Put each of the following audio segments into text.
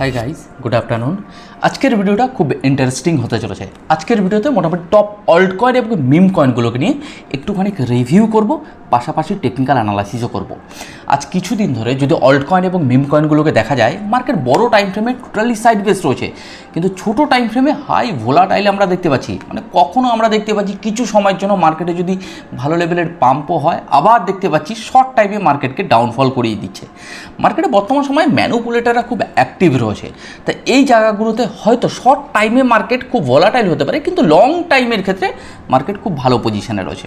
Hi guys good afternoon আজকের ভিডিওটা খুব ইন্টারেস্টিং হতে চলেছে। আজকের ভিডিওতে মোটামুটি টপ অল্ট কয়েন এবং মিম কয়েনগুলোকে নিয়ে একটুখানি রিভিউ করব, পাশাপাশি টেকনিক্যাল অ্যানালাইসিসও করব। আজ কিছুদিন ধরে যদি অল্ট কয়েন এবং মিম কয়েনগুলোকে দেখা যায় মার্কেট বড় টাইম ফ্রেমে টোটালি সাইড বেস রয়েছে। কিন্তু ছোট টাইম ফ্রেমে হাই ভোলা ভোলাটাইল আমরা দেখতে পাচ্ছি। মানে কখনো আমরা দেখতে পাচ্ছি কিছু সময়ের জন্য মার্কেটে যদি ভালো লেভেলের পাম্পও হয়, আবার দেখতে পাচ্ছি শর্ট টাইমে মার্কেটকে ডাউনফল করিয়ে দিচ্ছে। মার্কেটে বর্তমান সময়ে ম্যানুপুলেটাররা খুব অ্যাক্টিভ রয়েছে। তা এই জায়গাগুলোতে হয়তো শর্ট টাইমে মার্কেট খুব ভোলাটাইল হতে পারে, কিন্তু লং টাইমের ক্ষেত্রে মার্কেট খুব ভালো পজিশনে রয়েছে।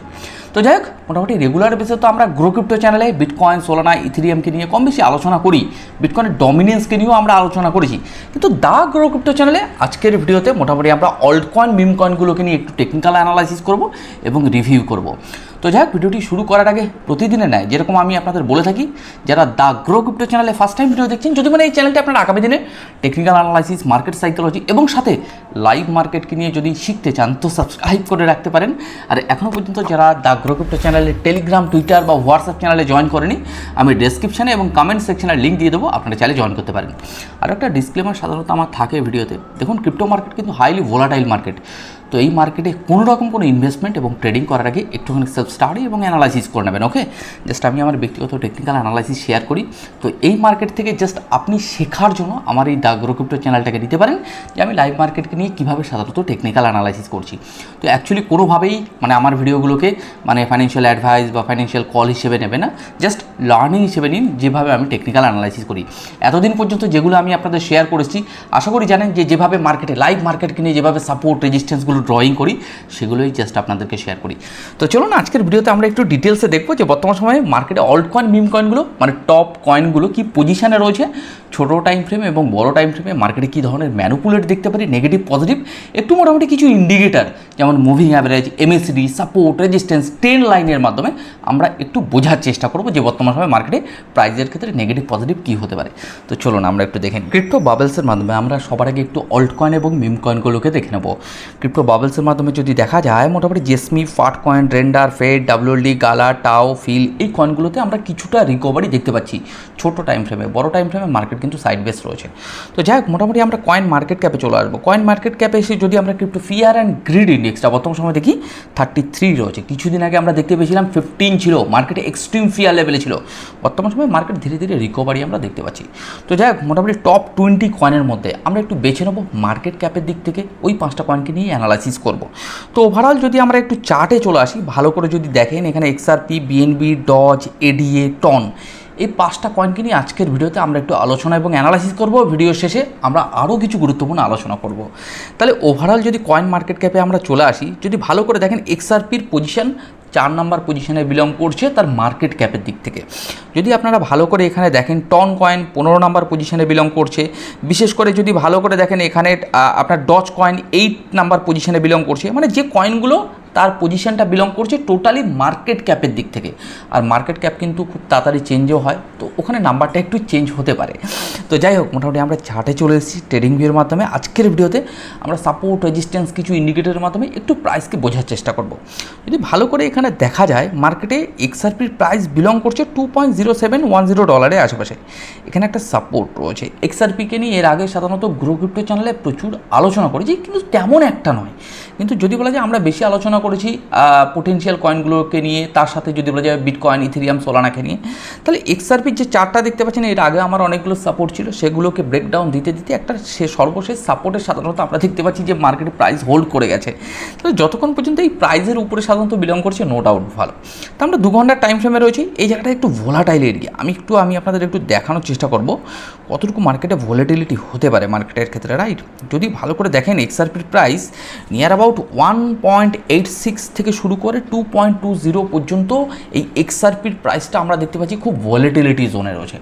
তো যাই হোক, মোটামুটি রেগুলার বেসে তো আমরা গ্রো ক্রিপ্টো চ্যানেলে বিটকয়েন সোলানা ইথিরিয়ামকে নিয়ে কম বেশি আলোচনা করি। বিটকয়েনের ডমিনেন্সকে নিয়েও আমরা আলোচনা করেছি। কিন্তু দা গ্রো ক্রিপ্টো চ্যানেলে আজকের ভিডিওতে মোটামুটি আমরা অল্ট কয়েন মিম কয়েনগুলোকে নিয়ে একটু টেকনিক্যাল অ্যানালাইসিস করব এবং রিভিউ করব। তো যাই হোক, ভিডিওটি শুরু করার আগে প্রতিদিনের নেয় যেরকম আমি আপনাদের বলে থাকি, যারা দ্য গ্রো ক্রিপ্টো চ্যানেলে ফার্স্ট টাইম ভিডিও দেখছেন, যদি মানে এই চ্যানেলটি আপনারা আগামী দিনে টেকনিক্যাল অ্যানালাইসিস মার্কেট সাইকোলজি এবং সাথে লাইভ মার্কেটকে নিয়ে যদি শিখতে চান, তো সাবস্ক্রাইব করে রাখতে পারেন। আর এখনও পর্যন্ত যারা দ্য গ্রো ক্রিপ্টো চ্যানেলে টেলিগ্রাম টুইটার বা হোয়াটসঅ্যাপ চ্যানেলে জয়েন করেনি, আমি ডেসক্রিপশানে এবং কমেন্ট সেকশনে লিঙ্ক দিয়ে দেবো, আপনারা চাইলে জয়েন করতে পারেন। আর একটা ডিসক্লেমার সাধারণত আমার থাকে ভিডিওতে দেখুন ক্রিপ্টো মার্কেট কিন্তু হাইলি ভোলাটাইল মার্কেট তো এই মার্কেটে কোনো রকম কোনো ইনভেস্টমেন্ট এবং ট্রেডিং করার আগে একটুখানি সেলফ স্টাডি এবং অ্যানালাইসিস করে নেবেন ওকে জাস্ট আমি আমার ব্যক্তিগত টেকনিক্যাল অ্যানালাইসিস শেয়ার করি। তো এই মার্কেট থেকে জাস্ট আপনি শেখার জন্য আমার এই দ্য গ্রো ক্রিপ্টো চ্যানেলটাকে দিতে পারেন, যে আমি লাইভ মার্কেটকে নিয়ে কীভাবে সাধারণত টেকনিক্যাল অ্যানালাইসিস করছি। তো অ্যাকচুয়ালি কোনোভাবেই মানে আমার ভিডিওগুলোকে মানে ফাইন্যান্সিয়াল অ্যাডভাইস বা ফাইন্যান্সিয়াল কল হিসেবে নেবে না। জাস্ট লার্নিং হিসেবে নিন, যেভাবে আমি টেকনিক্যাল অ্যানালাইসিস করি। এতদিন পর্যন্ত যেগুলো আমি আপনাদের শেয়ার করেছি, আশা করি জানেন যে যেভাবে মার্কেটে লাইভ মার্কেটকে নিয়ে যেভাবে সাপোর্ট রেজিস্ট্যান্সগুলো ড্রয়িং করি, সেগুলোই জাস্ট আপনাদেরকে শেয়ার করি। তো চলুন আজকের ভিডিওতে আমরা একটু ডিটেলসে দেখব যে বর্তমান সময়ে মার্কেটে অল্ট কয়েন মিম কয়েনগুলো মানে টপ কয়েনগুলো কি পজিশনে রয়েছে, ছোট টাইম ফ্রেম এবং বড় টাইম ফ্রেমে মার্কেটে কী ধরনের ম্যানুপুলেট দেখতে পারি নেগেটিভ পজিটিভ একটু মোটামুটি কিছু ইন্ডিকেটার যেমন moving average MSD support resistance trend লাইনের মাধ্যমে আমরা একটু বোঝার চেষ্টা করব যে বর্তমান সময়ে মার্কেটে প্রাইজের ক্ষেত্রে নেগেটিভ পজিটিভ কী হতে পারে। তো চলুন আমরা একটু দেখেন ক্রিপ্টো বাবেলসের মাধ্যমে আমরা সবার আগে একটু অল্ট কয়েন এবং মিম কয়েনগুলোকে দেখে নেব। ক্রিপ্টো বাবেলসের মাধ্যমে যদি দেখা যায়, মোটামুটি জেসমি ফাট কয়েন রেন্ডার ফেড ডাব্লিউডি গালা টাও ফিল এই কয়েনগুলোতে আমরা কিছুটা রিকভারি দেখতে পাচ্ছি ছোট টাইম ফ্রেমে বড় টাইম ফ্রেমে মার্কেট কিন্তু সাইড বেস রয়েছে। তো যাই হোক, মোটামুটি আমরা কয়েন মার্কেট ক্যাপে চলে আসব। কয়েন মার্কেট ক্যাপে এসে যদি আমরা ক্রিপ্টো ফিয়ার অ্যান্ড গ্রিড ইন্ডেক্সটা বর্তমান সময় দেখি থার্টি থ্রি রয়েছে। কিছুদিন আগে আমরা দেখতে পেয়েছিলাম ফিফটিন ছিল মার্কেটে এক্সট্রিম ফিয়ার লেভেলে ছিল। বর্তমান সময় মার্কেট ধীরে ধীরে রিকভারি আমরা দেখতে পাচ্ছি। তো যাই হোক, মোটামুটি টপ টোয়েন্টি কয়েনের মধ্যে আমরা একটু বেছে নেব মার্কেট ক্যাপের দিক থেকে। ওই পাঁচটা কয়েনকে নিয়ে অ্যানালাইসিস করব। তো ওভারঅল যদি আমরা একটু চার্টে চলে আসি, ভালো করে যদি দেখেন, এখানে XRP BNB doge ADA TON এই পাঁচটা কয়েনকে নিয়ে আজকের ভিডিওতে আমরা একটু আলোচনা এবং অ্যানালাইসিস করব। ভিডিও শেষে আমরা আরও কিছু গুরুত্বপূর্ণ আলোচনা করব। তাহলে ওভারঅল যদি কয়েন মার্কেট ক্যাপে আমরা চলে আসি, যদি ভালো করে দেখেন এক্সআরপির পজিশন চার নম্বর পজিশনে বিলং করছে তার মার্কেট ক্যাপের দিক থেকে। যদি আপনারা ভালো করে এখানে দেখেন টন কয়েন পনেরো নম্বর পজিশনে বিলং করছে। বিশেষ করে যদি ভালো করে দেখেন, এখানে আপনার ডচ কয়েন এইট নাম্বার পজিশনে বিলং করছে। মানে যে কয়েনগুলো তার পজিশনটা বিলং করছে টোটালি মার্কেট ক্যাপের দিক থেকে। আর মার্কেট ক্যাপ কিন্তু খুব তাড়াতাড়ি চেঞ্জও হয়, তো ওখানে নাম্বারটা একটু চেঞ্জ হতে পারে। তো যাই হোক, মোটামুটি আমরা চার্টে চলে এসেছি ট্রেডিং ভিউর মাধ্যমে। আজকের ভিডিওতে আমরা সাপোর্ট রেজিস্ট্যান্স কিছু ইন্ডিকেটরের মাধ্যমে একটু প্রাইসকে বোঝার চেষ্টা করব। যদি ভালো করে এখানে দেখা যায় মার্কেটে এক্সআরপির প্রাইস বিলং করছে two point zero seven one zero ডলারের আশেপাশে। এখানে একটা সাপোর্ট রয়েছে। এক্সআরপিকে নিয়ে এর আগে সাধারণত গ্রো ক্রিপ্টো চ্যানেলে প্রচুর আলোচনা করেছি, কিন্তু তেমন একটা নয়। কিন্তু যদি বলা যায় আমরা বেশি আলোচনা করেছি পোটেন্সিয়াল কয়েনগুলোকে নিয়ে, তার সাথে যদি বলা যায় বিট কয়েন ইথেরিয়াম সোলানাকে নিয়ে। তাহলে এক্সআরপির যে চারটা দেখতে পাচ্ছেন, এর আগে আমার অনেকগুলো সাপোর্ট ছিল, সেগুলোকে ব্রেকডাউন দিতে দিতে একটা সে সর্বশেষ সাপোর্টের সাধারণত আমরা দেখতে পাচ্ছি যে মার্কেটে প্রাইস হোল্ড করে গেছে। তাহলে যতক্ষণ পর্যন্ত এই প্রাইসের উপরে সাধারণত বিলং করছে নো ডাউট ভালো। তো আমরা দু ঘণ্টার টাইম ফ্রেমে রয়েছি, এই জায়গাটা একটু ভোলাটাইল এরিয়া আমি একটু, আমি আপনাদের একটু দেখানোর চেষ্টা করব, কতটুকু মার্কেটে ভোলেটিলিটি হতে পারে মার্কেটের ক্ষেত্রে রাইট যদি ভালো করে দেখেন এক্সআরপির price near about one point eight six থেকে শুরু করে টু পয়েন্ট টু জিরো পর্যন্ত এই এক্সআরপির প্রাইসটা আমরা দেখতে পাচ্ছি খুব ভলেটিলিটি জোনে রয়েছে।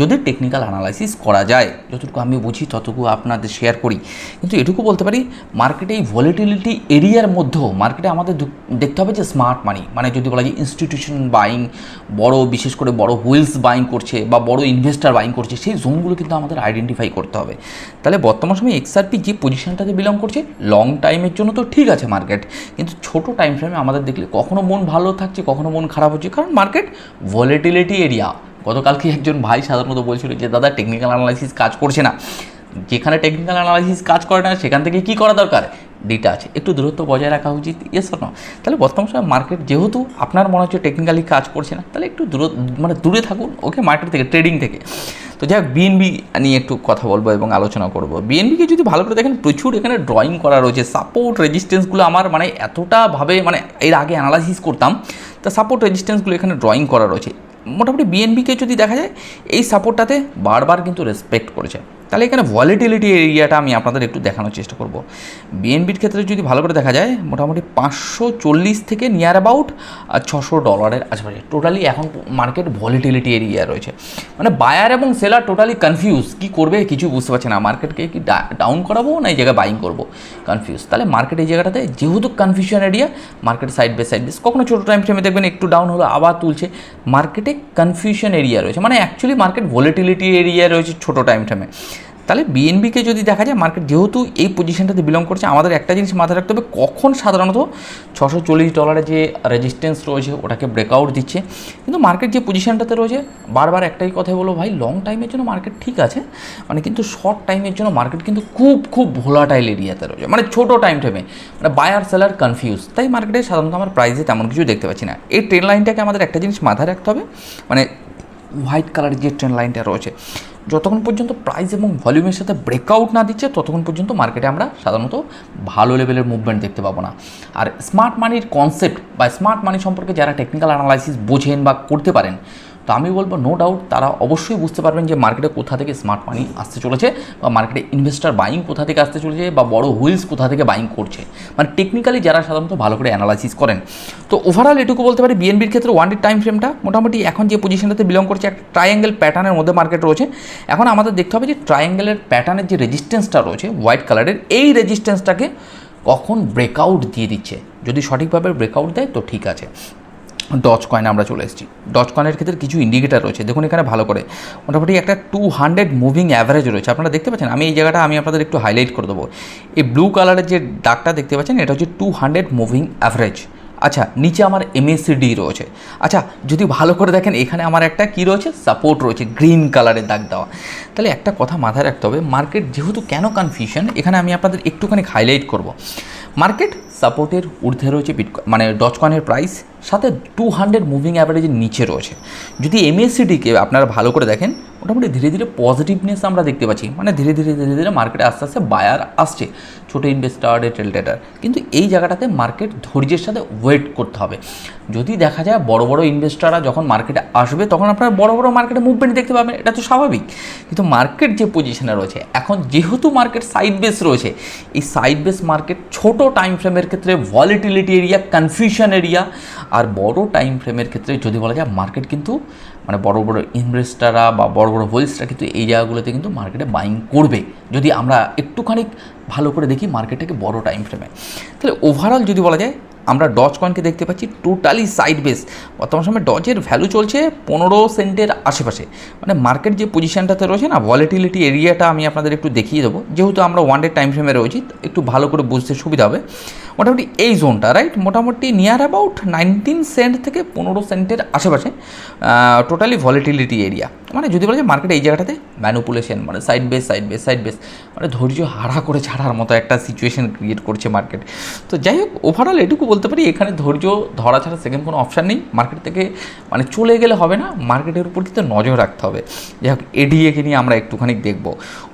যদি টেকনিক্যাল অ্যানালাইসিস করা যায়, যতটুকু আমি বুঝি ততটুকু আপনাদের শেয়ার করি। কিন্তু এটুকু বলতে পারি মার্কেটে এই ভলেটিলিটি এরিয়ার মধ্যেও মার্কেটে আমাদের দেখতে হবে যে স্মার্ট মানি মানে যদি বলা যায় ইনস্টিটিউশন বাইং বড় বিশেষ করে বড় হুইলস বাইং করছে বা বড় ইনভেস্টার বাইং করছে, সেই জোনগুলো কিন্তু আমাদের আইডেন্টিফাই করতে হবে। তাহলে বর্তমান সময়ে এক্সআরপি যে পজিশনটাতে বিলং করছে লং টাইমের জন্য তো ঠিক আছে মার্কেট কিন্তু ছোট টাইম ফ্রেমে আমাদের দেখলে কখনো মন ভালো থাকছে, কখনো মন খারাপ হচ্ছে। কারণ মার্কেট ভলেটিলিটি এরিয়া গতকালকে একজন ভাই সাধারণত বলছিল যে, দাদা টেকনিক্যাল অ্যানালাইসিস কাজ করছে না। যেখানে টেকনিক্যাল অ্যানালাইসিস কাজ করে না, সেখান থেকে কি করা দরকার? ডিটাচ একটু দূরত্ব বজায় রাখা উচিত। ইয়েস না তাহলে বর্তমান সময় মার্কেট যেহেতু আপনার মনে হচ্ছে টেকনিক্যালি কাজ করছে না, তাহলে একটু দূর মানে দূরে থাকুন ওকে মার্কেট থেকে ট্রেডিং থেকে। তো যাই হোক বিএনবি নিয়ে একটু কথা বলব এবং আলোচনা করব। বিএনবিকে যদি ভালো করে দেখেন, প্রচুর এখানে ড্রয়িং করা রয়েছে। সাপোর্ট রেজিস্ট্যান্সগুলো আমার মানে এতটাভাবে মানে এর আগে অ্যানালাইসিস করতাম, তা সাপোর্ট রেজিস্ট্যান্সগুলো এখানে ড্রয়িং করা রয়েছে। মোটামুটি বিএনবিকে যদি দেখা যায়, এই সাপোর্টটাতে বারবার কিন্তু রেসপেক্ট করেছে। তাহলে এখানে ভলিটিলিটি এরিয়াটা আমি আপনাদের একটু দেখানোর চেষ্টা করব। বিএনবির ক্ষেত্রে যদি ভালো করে দেখা যায়, মোটামুটি পাঁচশো চল্লিশ থেকে নিয়ার অ্যাবাউট ছশো ডলারের আশেপাশে। টোটালি এখন মার্কেট ভলিটিলিটি এরিয়া রয়েছে। মানে বায়ার এবং সেলার টোটালি কনফিউজ কি করবে কিছু বুঝতে পারছে না। মার্কেটকে কি ডাউন করাবো না এই জায়গায় বাইং করব? কনফিউজ তাহলে মার্কেট এই জায়গাটাতে যেহেতু confusion area market side by side base কখনো ছোটো টাইম ফ্রেমে দেখবেন একটু ডাউন হলো, আবার তুলছে। মার্কেটে কনফিউশন এরিয়া রয়েছে। মানে অ্যাকচুয়ালি মার্কেট ভলিটিলিটি এরিয়া রয়েছে ছোটো টাইম ফ্রেমে তাহলে বিএনবিকে যদি দেখা যায় মার্কেট যেহেতু এই পজিশনটাতে বিলং করছে, আমাদের একটা জিনিস মাথায় রাখতে হবে, কখন সাধারণত ছশো চল্লিশ ডলারের যে রেজিস্ট্যান্স রয়েছে, ওটাকে ব্রেকআউট দিচ্ছে। কিন্তু মার্কেট যে পজিশনটাতে রয়েছে, বারবার একটাই কথা বলো ভাই লং টাইমের জন্য মার্কেট ঠিক আছে মানে কিন্তু শর্ট টাইমের জন্য মার্কেট কিন্তু খুব খুব ভোলাটাইল এরিয়াতে রয়েছে। মানে ছোটো টাইম ফ্রেমে মানে বায়ার সেলার কনফিউজ তাই মার্কেটে সাধারণত আমার প্রাইসে তেমন কিছু দেখতে পাচ্ছি না। এই ট্রেন লাইনটাকে আমাদের একটা জিনিস মাথায় রাখতে হবে মানে হোয়াইট কালারের যে ট্রেন লাইনটা রয়েছে যতক্ষণ পর্যন্ত প্রাইস এবং ভলিউমের সাথে ব্রেকআউট না দিচ্ছে, ততক্ষণ পর্যন্ত মার্কেটে আমরা সাধারণত ভালো লেভেলের মুভমেন্ট দেখতে পাবো না। আর স্মার্ট মানির কনসেপ্ট বা স্মার্ট মানি সম্পর্কে যারা টেকনিক্যাল অ্যানালাইসিস বোঝেন বা করতে পারেন তো আমি বলব নো ডাউট তারা অবশ্যই বুঝতে পারবেন যে মার্কেটে কোথা থেকে স্মার্ট মানি আসতে চলেছে বা মার্কেটে ইনভেস্টার বাইং কোথা থেকে আসতে চলেছে বা বড় হুইলস কোথা থেকে বাইং করছে। মানে টেকনিক্যালি যারা সাধারণত ভালো করে অ্যানালাইসিস করেন। তো ওভারঅল এটুকু বলতে পারি বিএনবির ক্ষেত্রে ওয়ান ডে টাইম ফ্রেমটা মোটামুটি এখন যে পজিশনটাতে বিলং করছে, একটা ট্রায়াঙ্গেল প্যাটার্নের মধ্যে মার্কেট রয়েছে। এখন আমাদের দেখতে হবে যে ট্রায়াঙ্গেলের প্যাটার্নের যে রেজিস্ট্যান্সটা রয়েছে হোয়াইট কালারের এই রেজিস্ট্যান্সটাকে কখন ব্রেকআউট দিয়ে দিচ্ছে। যদি সঠিকভাবে ব্রেকআউট দেয়, তো ঠিক আছে। ডচ কয়েনে আমরা চলে এসেছি। ডচ কয়েনের ক্ষেত্রে কিছু ইন্ডিকেটার রয়েছে। দেখুন এখানে ভালো করে। মোটামুটি একটা টু হান্ড্রেড মুভিং অ্যাভারেজ রয়েছে। আপনারা দেখতে পাচ্ছেন, আমি এই জায়গাটা আমি আপনাদের একটু হাইলাইট করে দেবো। এই ব্লু কালারের যে দাগটা দেখতে পাচ্ছেন, এটা হচ্ছে টু হান্ড্রেড মুভিং অ্যাভারেজ আচ্ছা নিচে আমার এমএসিডি রয়েছে। আচ্ছা যদি ভালো করে দেখেন, এখানে আমার একটা কি রয়েছে? সাপোর্ট রয়েছে গ্রিন কালারের দাগ দেওয়া। তাহলে একটা কথা মাথায় রাখতে হবে মার্কেট যেহেতু কেন কনফিউশন এখানে আমি আপনাদের একটুখানি হাইলাইট করব। মার্কেট সাপোর্টের ঊর্ধ্বে রয়েছে মানে ডচকয়েনের প্রাইস সাথে টু হান্ড্রেড মুভিং অ্যাভারেজের নিচে রয়েছে। যদি এমএসসিডিকে আপনারা ভালো করে দেখেন মোটামুটি ধীরে ধীরে পজিটিভনেস আমরা দেখতে পাচ্ছি। মানে ধীরে ধীরে ধীরে ধীরে মার্কেটে আস্তে আস্তে বায়ার আসছে। ছোটো ইনভেস্টার রিটেল ট্রেডার কিন্তু এই জায়গাটাতে মার্কেট ধৈর্যের সাথে ওয়েট করতে হবে। যদি দেখা যায় বড় বড় ইনভেস্টাররা যখন মার্কেটে আসবে, তখন আপনারা বড় বড় মার্কেটে মুভমেন্ট দেখতে পাবেন। এটা তো স্বাভাবিক। কিন্তু মার্কেট যে পজিশনে রয়েছে, এখন যেহেতু মার্কেট সাইড বেস রয়েছে, এই সাইড বেস মার্কেট ছোট টাইম ফ্রেমের ক্ষেত্রে ভলিটিলিটি এরিয়া কনফিউশন এরিয়া আর বড় টাইম ফ্রেমের ক্ষেত্রে যদি বলা যায় মার্কেট কিন্তু মানে বড় বড় ইনভেস্টাররা বা বড় বড় হোলসরা কিন্তু এই জায়গাগুলোতে কিন্তু মার্কেটে বাইং করবে। যদি আমরা একটুখানি ভালো করে দেখি মার্কেটটাকে বড় টাইম ফ্রেমে তাহলে ওভারঅল যদি বলা যায়, আমরা ডজ কয়েনকে দেখতে পাচ্ছি টোটালি সাইড বেস বর্তমান সময় ডজের ভ্যালু চলছে পনেরো সেন্টের আশেপাশে। মানে মার্কেট যে পজিশনটাতে রয়েছে না ভলিটিলিটি এরিয়াটা আমি আপনাদের একটু দেখিয়ে দেবো। যেহেতু আমরা ওয়ান ডে টাইম ফ্রেমে রয়েছি, একটু ভালো করে বুঝতে সুবিধা হবে। মোটামুটি এই জোনটা রাইট মোটামুটি নিয়ার অ্যাবাউট নাইনটিন সেন্ট থেকে পনেরো সেন্টের আশেপাশে টোটালি ভলিটিলিটি এরিয়া মানে যদি বলা যায় মার্কেট এই জায়গাটাতে ম্যানুপুলেশন মানে side base side base side base মানে ধৈর্য হারা করে ছাড়ার মতো একটা সিচুয়েশন ক্রিয়েট করছে মার্কেট তো যাই হোক ওভারঅল এটুকু বলতে পারি, এখানে ধৈর্য ধরা ছাড়া সেকেন্ড কোনো অপশান নেই। মার্কেট থেকে মানে চলে গেলে হবে না মার্কেটের উপর কিন্তু নজর রাখতে হবে। যাই হোক এডিএকে নিয়ে আমরা একটুখানি দেখব।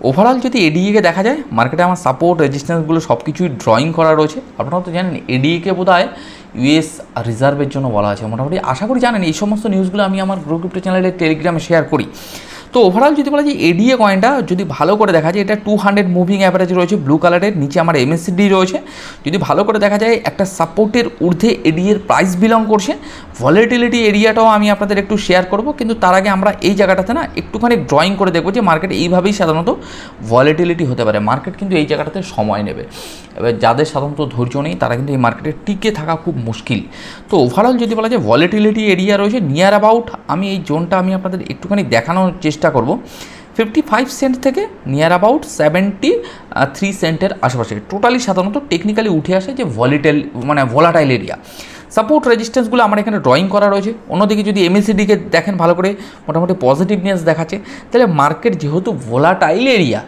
ওভারঅল যদি এডিএকে দেখা যায় মার্কেটে আমার সাপোর্ট রেজিস্ট্যান্সগুলো সব কিছুই ড্রয়িং করা রয়েছে। আপনারা তো জানেন এডিএকে বোধ হয় ইউএস রিজার্ভের জন্য বলা আছে মোটামুটি আশা করি জানেন, এই সমস্ত নিউজগুলো আমি আমার গ্রো ক্রিপ্টো চ্যানেলে টেলিগ্রামে শেয়ার করি। তো ওভারঅল যদি বলা যায় এডিএ কয়েনটা যদি ভালো করে দেখা যায়, এটা টু হান্ড্রেড মুভিং অ্যাভারেজ রয়েছে ব্লু কালারের নিচে আমার এমএসসিডি রয়েছে। যদি ভালো করে দেখা যায়, একটা সাপোর্টের ঊর্ধ্বে এডিএর প্রাইস বিলং করছে। ভলিটিলিটি এরিয়াটাও আমি আপনাদের একটু শেয়ার করব, কিন্তু তার আগে আমরা এই জায়গাটাতে না একটুখানি ড্রয়িং করে দেখব যে মার্কেট এইভাবেই সাধারণত ভলিটিলিটি হতে পারে। মার্কেট কিন্তু এই জায়গাটাতে সময় নেবে। এবার যাদের সাধারণত ধৈর্য নেই, তারা কিন্তু এই মার্কেটে টিকে থাকা খুব মুশকিল। তো ওভারঅল যদি বলা যায় ভলিটিলিটি এরিয়া রয়েছে নিয়ার অ্যাবাউট আমি এই জোনটা আমি আপনাদের একটুখানি দেখানোর চেষ্টা করব। ফিফটি ফাইভ সেন্ট থেকে নিয়ার অ্যাবাউট সেভেন্টি থ্রি সেন্টের আশেপাশে। টোটালি সাধারণত টেকনিক্যালি উঠে আসে যে ভলিটাইল মানে ভোলাটাইল এরিয়া সাপোর্ট রেজিস্ট্যান্সগুলো আমার এখানে ড্রয়িং করা রয়েছে। অন্যদিকে যদি এমএসিডিকে দেখেন ভালো করে, মোটামুটি পজিটিভনেস দেখাচ্ছে, তাহলে মার্কেট যেহেতু ভোলাটাইল এরিয়া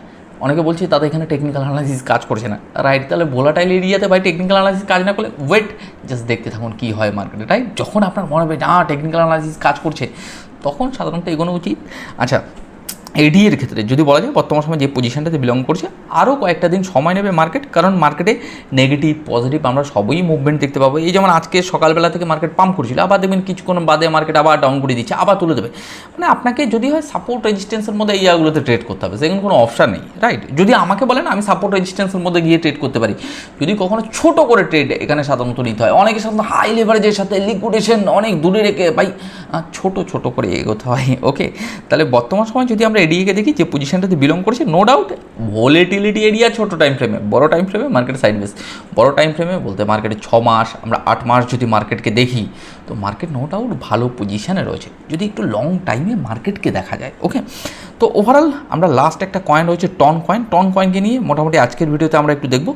অনেকে বলছে তাদের এখানে টেকনিক্যাল অ্যানালাইসিস কাজ করছে না। রাইট তাহলে ভোলাটাইল এরিয়াতে ভাই টেকনিক্যাল অ্যানালাইসিস কাজ না করলে ওয়েট জাস্ট দেখতে থাকুন কী হয় মার্কেটে রাইট যখন আপনার মনে হবে না টেকনিক্যাল অ্যানালাইসিস কাজ করছে তখন সাধারণত এগোনো উচিত। আচ্ছা এডি এর ক্ষেত্রে, যদি বলা যায় বর্তমান সময় যে পজিশনটাতে বিলং করছে আরও কয়েকটা দিন সময় নেবে মার্কেট কারণ মার্কেটে নেগেটিভ পজিটিভ আমরা সবই মুভমেন্ট দেখতে পাবো। এই যেমন আজকে সকালবেলা থেকে মার্কেট পাম্প করছিল, আবার দেখবেন কিছুক্ষণ বাদে মার্কেট আবার ডাউন করে দিচ্ছে, আবার তুলে দেবে। মানে আপনাকে যদি হয় সাপোর্ট রেজিস্ট্যান্সের মধ্যে এই জায়গাগুলোতে ট্রেড করতে হবে। সেখানে কোনো অপশান নেই রাইট যদি আমাকে বলেন, আমি সাপোর্ট রেজিস্ট্যান্সের মধ্যে গিয়ে ট্রেড করতে পারি। যদি কখনো ছোট করে ট্রেড এখানে সাধারণত নিতে হয় অনেকের সাধারণত হাই লেভারেজের সাথে লিকুইডেশন অনেক দূরে রেখে, ভাই ছোট ছোট করে এগোতে হয় ওকে তাহলে বর্তমান সময় যদি আমরা এডিএকে দেখি যে পজিশনটাতে বিলং করছে নো ডাউট ভোলেটিলিটি এরিয়া ছোট টাইম ফ্রেমে বড় টাইম ফ্রেমে মার্কেট সাইডবেস বড় টাইম ফ্রেমে বলতে মার্কেটে ছ মাস, আমরা আট মাস যদি মার্কেটকে দেখি, তো মার্কেট নো ডাউট ভালো পজিশনে রয়েছে। যদি একটু লং টাইমে মার্কেটকে দেখা যায় ওকে তো ওভারঅল আমরা লাস্ট একটা কয়েন রয়েছে টন কয়েন টন কয়েনকে নিয়ে মোটামুটি আজকের ভিডিওতে আমরা একটু দেখব।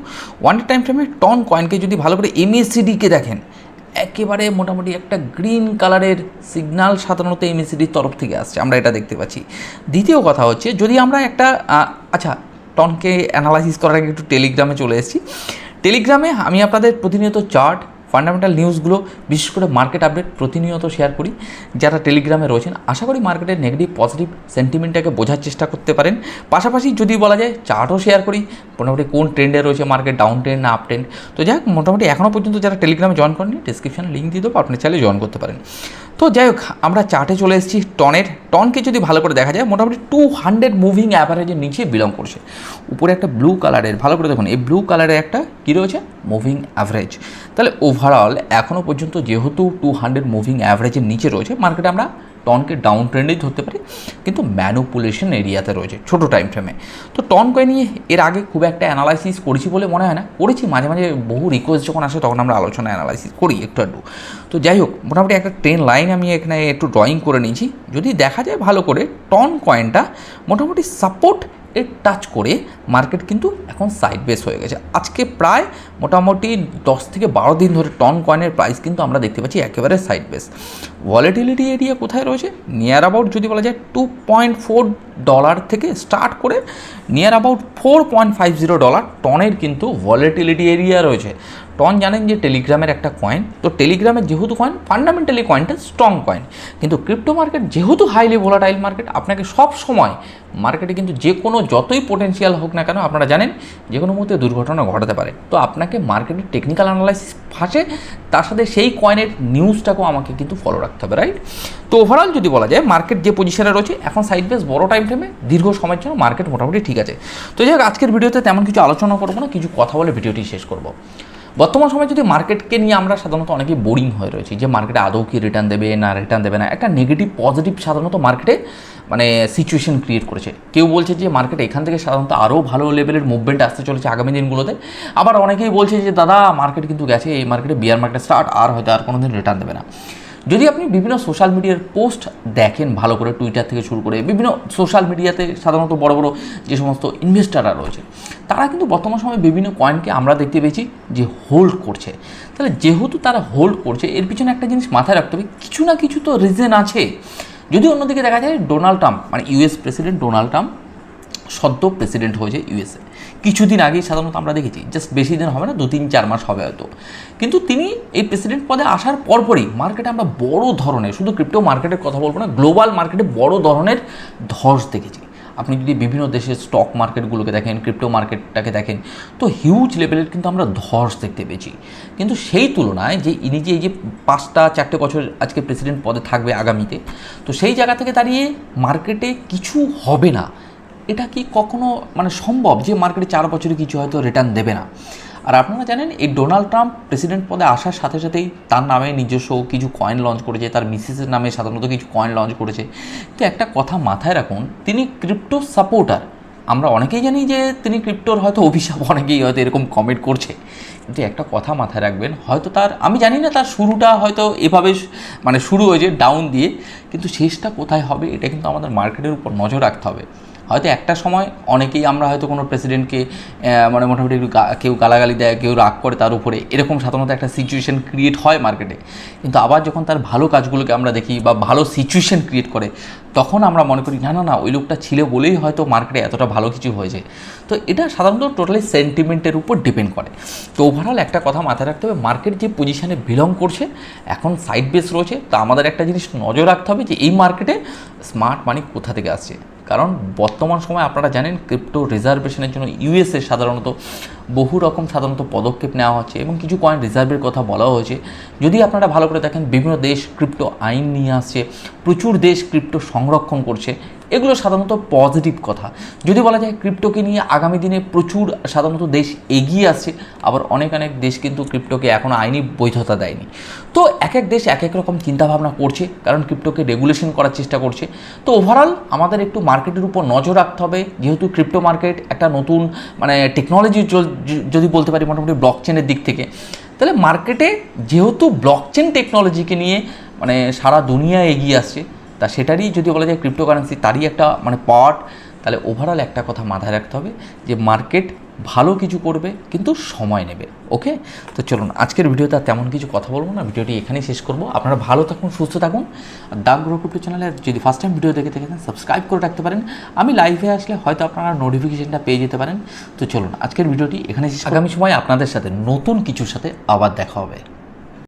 ওয়ান টাইম ফ্রেমে টন কয়েনকে যদি ভালো করে এমএসিডিকে দেখেন একেবারে মোটামুটি একটা গ্রিন কালারের সিগনাল সাধারণত এমএসিডির তরফ থেকে আসছে, আমরা এটা দেখতে পাচ্ছি। দ্বিতীয় কথা হচ্ছে, যদি আমরা একটা আচ্ছা টনকে অ্যানালাইসিস করার আগে একটু টেলিগ্রামে চলে এসেছি। টেলিগ্রামে আমি আপনাদের প্রতিনিয়ত চার্ট ফান্ডামেন্টাল নিউজগুলো বিশেষ করে মার্কেট আপডেট প্রতিনিয়ত শেয়ার করি। যারা টেলিগ্রামে রয়েছেন, আশা করি মার্কেটের নেগেটিভ পজিটিভ সেন্টিমেন্টটাকে বোঝার চেষ্টা করতে পারেন। পাশাপাশি যদি বলা যায় চার্টও শেয়ার করি। মোটামুটি কোন ট্রেন্ডে রয়েছে মার্কেট ডাউন ট্রেন্ড না আপ ট্রেন্ড তো যাই মোটামুটি এখনও পর্যন্ত যারা টেলিগ্রামে জয়েন করেনি ডিসক্রিপশানে লিঙ্ক দিয়ে দেবো আপনি চাইলে জয়েন করতে পারেন। তো যাই হোক, আমরা চার্টে চলে এসেছি টনের টনকে যদি ভালো করে দেখা যায়, মোটামুটি টু হান্ড্রেড মুভিং অ্যাভারেজের নিচে বিলং করছে। উপরে একটা ব্লু কালারের ভালো করে দেখুন, এই ব্লু কালারের একটা কী রয়েছে? মুভিং অ্যাভারেজ তাহলে ওভারঅল এখনও পর্যন্ত যেহেতু টু হান্ড্রেড মুভিং অ্যাভারেজের নিচে রয়েছে মার্কেটে আমরা টনকে ডাউন ট্রেন্ডেই ধরতে পারি, কিন্তু ম্যানুপুলেশন এরিয়াতে রয়েছে, ছোটো টাইম ফ্রেমে তো টন কয় নিয়ে এর আগে খুব একটা অ্যানালাইসিস করেছি বলে মনে হয় না, করেছি মাঝে মাঝে বহু রিকোয়েস্ট যখন আসে তখন আমরা আলোচনা অ্যানালাইসিস করি একটু একটু তো যাই হোক, মোটামুটি একটা ট্রেন লাইন আমি এখানে একটু ড্রয়িং করে নিয়েছি। যদি দেখা যায় ভালো করে, টন কয়েনটা মোটামুটি সাপোর্ট টাচ করে মার্কেট কিন্তু এখন সাইড বেস হয়ে গেছে। আজকে প্রায় মোটামুটি দশ থেকে বারো দিন ধরে টন কয়েনের প্রাইস কিন্তু আমরা দেখতে পাচ্ছি একেবারে সাইড বেস ভলেটিলিটি এরিয়া কোথায় রয়েছে? নিয়ার অ্যাবাউট যদি বলা যায় টু পয়েন্ট ফোর ডলার থেকে স্টার্ট করে near about four point five zero dollar টনের কিন্তু ভলেটিলিটি এরিয়া রয়েছে। টন জানেন যে টেলিগ্রামের একটা কয়েন তো টেলিগ্রামের যেহেতু কয়েন ফান্ডামেন্টালি কয়েনটা স্ট্রং কয়েন কিন্তু ক্রিপ্টো মার্কেট যেহেতু হাইলি ভোলাটাইল মার্কেট আপনাকে সব সময় মার্কেটে কিন্তু যে কোনো যতই পোটেন্সিয়াল হোক না কেন, আপনারা জানেন যে কোনো মুহূর্তে দুর্ঘটনা ঘটাতে পারে। তো আপনাকে মার্কেটের টেকনিক্যাল অ্যানালাইসিস ফাঁসে, তার সাথে সেই কয়েনের নিউজটাকেও আমাকে কিন্তু ফলো রাখতে হবে রাইট তো ওভারঅল যদি বলা যায় মার্কেট যে পজিশনে রয়েছে, এখন সাইড বেস বড় টাইম ফ্রেমে দীর্ঘ সময়ের জন্য মার্কেট মোটামুটি ঠিক আছে। তো যাই হোক, আজকের ভিডিওতে তেমন কিছু আলোচনা করব না, কিছু কথা বলে ভিডিওটি শেষ করব। বর্তমান সময় যদি মার্কেটকে নিয়ে আমরা সাধারণত অনেকেই বোরিং হয়ে রয়েছি, যে মার্কেটে আদৌ কি রিটার্ন দেবে, না রিটার্ন দেবে না, একটা নেগেটিভ পজিটিভ সাধারণত মার্কেটে মানে সিচুয়েশন ক্রিয়েট করেছে। কেউ বলছে যে মার্কেট এখান থেকে সাধারণত আরও ভালো লেভেলের মুভমেন্ট আসতে চলেছে আগামী দিনগুলোতে, আবার অনেকেই বলছে যে, দাদা মার্কেট কিন্তু গেছে, এই মার্কেটে বিয়ার মার্কেট স্টার্ট আর হয়তো আর কোনো দিন রিটার্ন দেবে না। যদি আপনি বিভিন্ন সোশ্যাল মিডিয়ার পোস্ট দেখেন ভালো করে টুইটার থেকে শুরু করে, বিভিন্ন সোশ্যাল মিডিয়াতে সাধারণত বড় বড় যে সমস্ত ইনভেস্টাররা রয়েছে, তারা কিন্তু বর্তমান সময়ে বিভিন্ন কয়েনকে আমরা দেখতে পেয়েছি যে হোল্ড করছে। তাহলে যেহেতু তারা হোল্ড করছে, এর পিছনে একটা জিনিস মাথায় রাখতে হবে, কিছু না কিছু তো রিজন আছে। যদি অন্যদিকে দেখা যায় ডোনাল্ড ট্রাম্প মানে ইউএস প্রেসিডেন্ট ডোনাল্ড ট্রাম্প সদ্য প্রেসিডেন্ট হয়েছে ইউএসএ কিছুদিন আগেই সাধারণত আমরা দেখেছি জাস্ট বেশি দিন হবে না, দু তিন চার মাস হবে হয়তো। কিন্তু তিনি এই প্রেসিডেন্ট পদে আসার পরপরই মার্কেটে আমরা বড় ধরনের, শুধু ক্রিপ্টো মার্কেটের কথা বলব না গ্লোবাল মার্কেটে বড় ধরনের ধস দেখেছি। আপনি যদি বিভিন্ন দেশের স্টক মার্কেটগুলোকে দেখেন ক্রিপ্টো মার্কেটটাকে দেখেন, তো হিউজ লেভেলের কিন্তু আমরা ধস দেখতে পেয়েছি। কিন্তু সেই তুলনায় যে ইনি যে এই যে পাঁচটা, চারটে বছর আজকে প্রেসিডেন্ট পদে থাকবে আগামীতে, তো সেই জায়গা থেকে দাঁড়িয়ে মার্কেটে কিছু হবে না। এটা কি কখনো মানে সম্ভব যে মার্কেটে চার বছরে কিছু হয়তো রিটার্ন দেবে না? আর আপনারা জানেন, এই ডোনাল্ড ট্রাম্প প্রেসিডেন্ট পদে আসার সাথে সাথেই তার নামে নিজস্ব কিছু কয়েন লঞ্চ করেছে, তার মিসেসের নামে সাধারণত কিছু কয়েন লঞ্চ করেছে। কিন্তু একটা কথা মাথায় রাখুন, তিনি ক্রিপ্টো সাপোর্টার আমরা অনেকেই জানি যে তিনি ক্রিপ্টোর হয়তো অভিশাপ, অনেকেই হয়তো এরকম কমেন্ট করছে। কিন্তু একটা কথা মাথায় রাখবেন, হয়তো তার, আমি জানি না তার শুরুটা হয়তো এভাবে মানে শুরু হয়েছে ডাউন দিয়ে, কিন্তু শেষটা কোথায় হবে, এটা কিন্তু আমাদের মার্কেটের উপর নজর রাখতে হবে। হয়তো একটা সময় অনেকেই আমরা হয়তো কোনো প্রেসিডেন্টকে মানে মোটামুটি একটু কেউ গালাগালি দেয়, কেউ রাগ করে তার উপরে, এরকম সাধারণত একটা সিচুয়েশন ক্রিয়েট হয় মার্কেটে কিন্তু আবার যখন তার ভালো কাজগুলোকে আমরা দেখি বা ভালো সিচুয়েশন ক্রিয়েট করে, তখন আমরা মনে করি, না না না, ওই লোকটা ছিল বলেই হয়তো মার্কেটে এতটা ভালো কিছু হয়েছে। তো এটা সাধারণত টোটালি সেন্টিমেন্টের উপর ডিপেন্ড করে। তো ওভারঅল একটা কথা মাথায় রাখতে হবে মার্কেট যে পজিশানে বিলং করছে, এখন সাইড বেস রয়েছে, তো আমাদের একটা জিনিস নজর রাখতে হবে যে এই মার্কেটে স্মার্ট মানি কোথা থেকে আসছে। কারণ বর্তমান সময় আপনারা জানেন ক্রিপ্টো রিজার্ভেশনের জন্য ইউএসএ সাধারণত বহু রকম সাধারণত পদক্ষেপ নেওয়া হচ্ছে এবং কিছু কয়েন রিজার্ভের কথা বলা হয়েছে। যদি আপনারা ভালো করে দেখেন, বিভিন্ন দেশ ক্রিপ্টো আইন নিয়ে আসছে, প্রচুর দেশ ক্রিপ্টো সংরক্ষণ করছে, এগুলো সাধারণত পজিটিভ কথা। যদি বলা যায় ক্রিপ্টোকে নিয়ে আগামী দিনে প্রচুর সাধারণত দেশ এগিয়ে আসছে, আবার অনেক অনেক দেশ কিন্তু ক্রিপ্টোকে এখনও আইনি বৈধতা দেয়নি। তো এক এক দেশ এক এক রকম চিন্তাভাবনা করছে, কারণ ক্রিপ্টোকে রেগুলেশন করার চেষ্টা করছে। তো ওভারঅল আমাদের একটু মার্কেটের উপর নজর রাখতে হবে, যেহেতু ক্রিপ্টো মার্কেট একটা নতুন মানে টেকনোলজি যদি বলতে পারি মোটামুটি ব্লক চেনের দিক থেকে, তাহলে মার্কেটে যেহেতু ব্লক চেন টেকনোলজিকে নিয়ে মানে সারা দুনিয়া এগিয়ে আসছে, তা সেটারই যদি বলা যায় ক্রিপ্টোকারেন্সি তারই একটা মানে পার্ট তাহলে ওভারঅল একটা কথা মাথায় রাখতে হবে যে মার্কেট ভালো কিছু করবে, কিন্তু সময় নেবে, ওকে? তো চলুন, আজকের ভিডিওতে আর তেমন কিছু কথা বলব না, ভিডিওটি এখানেই শেষ করব। আপনারা ভালো থাকুন, সুস্থ থাকুন। আর দাগ গ্রো ক্রিপ্টো চ্যানেলে যদি ফার্স্ট টাইম ভিডিও দেখে থাকেন সাবস্ক্রাইব করে রাখতে পারেন। আমি লাইভে আসলে হয়তো আপনারা নোটিফিকেশানটা পেয়ে যেতে পারেন। তো চলুন, আজকের ভিডিওটি এখানে আগামী সময় আপনাদের সাথে নতুন কিছুর সাথে আবার দেখা হবে।